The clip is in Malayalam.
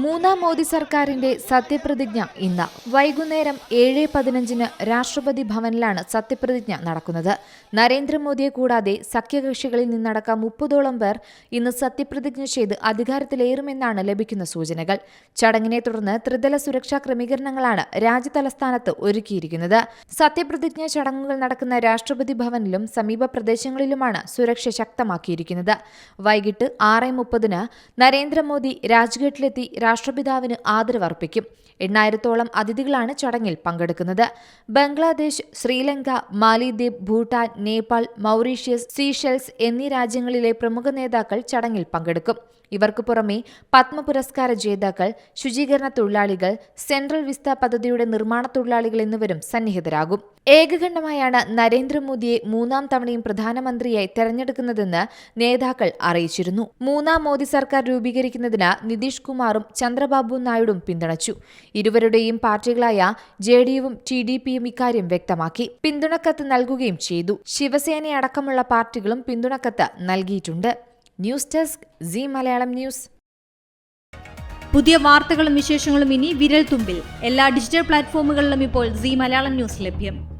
മൂന്നാം മോദി സർക്കാരിന്റെ സത്യപ്രതിജ്ഞ ഇന്ന്. വൈകുന്നേരം ഏഴ് പതിനഞ്ചിന് രാഷ്ട്രപതി ഭവനിലാണ് സത്യപ്രതിജ്ഞ നടക്കുന്നത്. നരേന്ദ്രമോദിയെ കൂടാതെ സഖ്യകക്ഷികളിൽ നിന്നടക്കം മുപ്പതോളം പേർ ഇന്ന് സത്യപ്രതിജ്ഞ ചെയ്ത് അധികാരത്തിലേറുമെന്നാണ് ലഭിക്കുന്ന സൂചനകൾ. ചടങ്ങിനെ തുടർന്ന് ത്രിതല സുരക്ഷാ ക്രമീകരണങ്ങളാണ് രാജ്യതലസ്ഥാനത്ത് ഒരുക്കിയിരിക്കുന്നത്. സത്യപ്രതിജ്ഞ ചടങ്ങുകൾ നടക്കുന്ന രാഷ്ട്രപതി ഭവനിലും സമീപ പ്രദേശങ്ങളിലുമാണ് സുരക്ഷ ശക്തമാക്കിയിരിക്കുന്നത്. വൈകിട്ട് ആറ് മുപ്പതിന് നരേന്ദ്രമോദി രാജ്ഘട്ടിലെത്തി രാഷ്ട്രപിതാവിന് ആദരവർപ്പിക്കും എണ്ണായിരത്തോളം അതിഥികളാണ് ചടങ്ങിൽ പങ്കെടുക്കുന്നത്. ബംഗ്ലാദേശ് ശ്രീലങ്ക മാലിദ്വീപ് ഭൂട്ടാൻ നേപ്പാൾ മൗറീഷ്യസ് സീഷെൽസ് എന്നീ രാജ്യങ്ങളിലെ പ്രമുഖ നേതാക്കൾ ചടങ്ങിൽ പങ്കെടുക്കും. ഇവർക്ക് പുറമെ പത്മ പുരസ്കാര ജേതാക്കൾ ശുചീകരണ തൊഴിലാളികൾ സെൻട്രൽ വിസ്ത പദ്ധതിയുടെ നിർമ്മാണ തൊഴിലാളികൾ എന്നിവരും സന്നിഹിതരാകും. ഏകകണ്ഠമായാണ് നരേന്ദ്രമോദിയെ മൂന്നാം തവണയും പ്രധാനമന്ത്രിയായി തെരഞ്ഞെടുക്കുന്നതെന്ന് നേതാക്കൾ അറിയിച്ചിരുന്നു. മൂന്നാം മോദി സർക്കാർ രൂപീകരിക്കുന്നതിന് നിതീഷ് കുമാറും ചന്ദ്രബാബു നായിഡും പിന്തുണച്ചു. ഇരുവരുടെയും പാർട്ടികളായ ജെ ഡി യുവും ടി ഡി പിയും ഇക്കാര്യം വ്യക്തമാക്കി. പിന്തുണക്കത്ത് നൽകുകയും ചെയ്തു. ശിവസേനയടക്കമുള്ള പാർട്ടികളും പിന്തുണക്കത്ത് നൽകിയിട്ടുണ്ട്. News desk Zee Malayalam news. പുതിയ വാർത്തകളും വിശേഷങ്ങളും ഇനി വിരൽ തുമ്പിൽ എല്ലാ ഡിജിറ്റൽ പ്ലാറ്റ്ഫോമുകളിലും ഇപ്പോൾ സി മലയാളം ന്യൂസ് ലഭ്യം.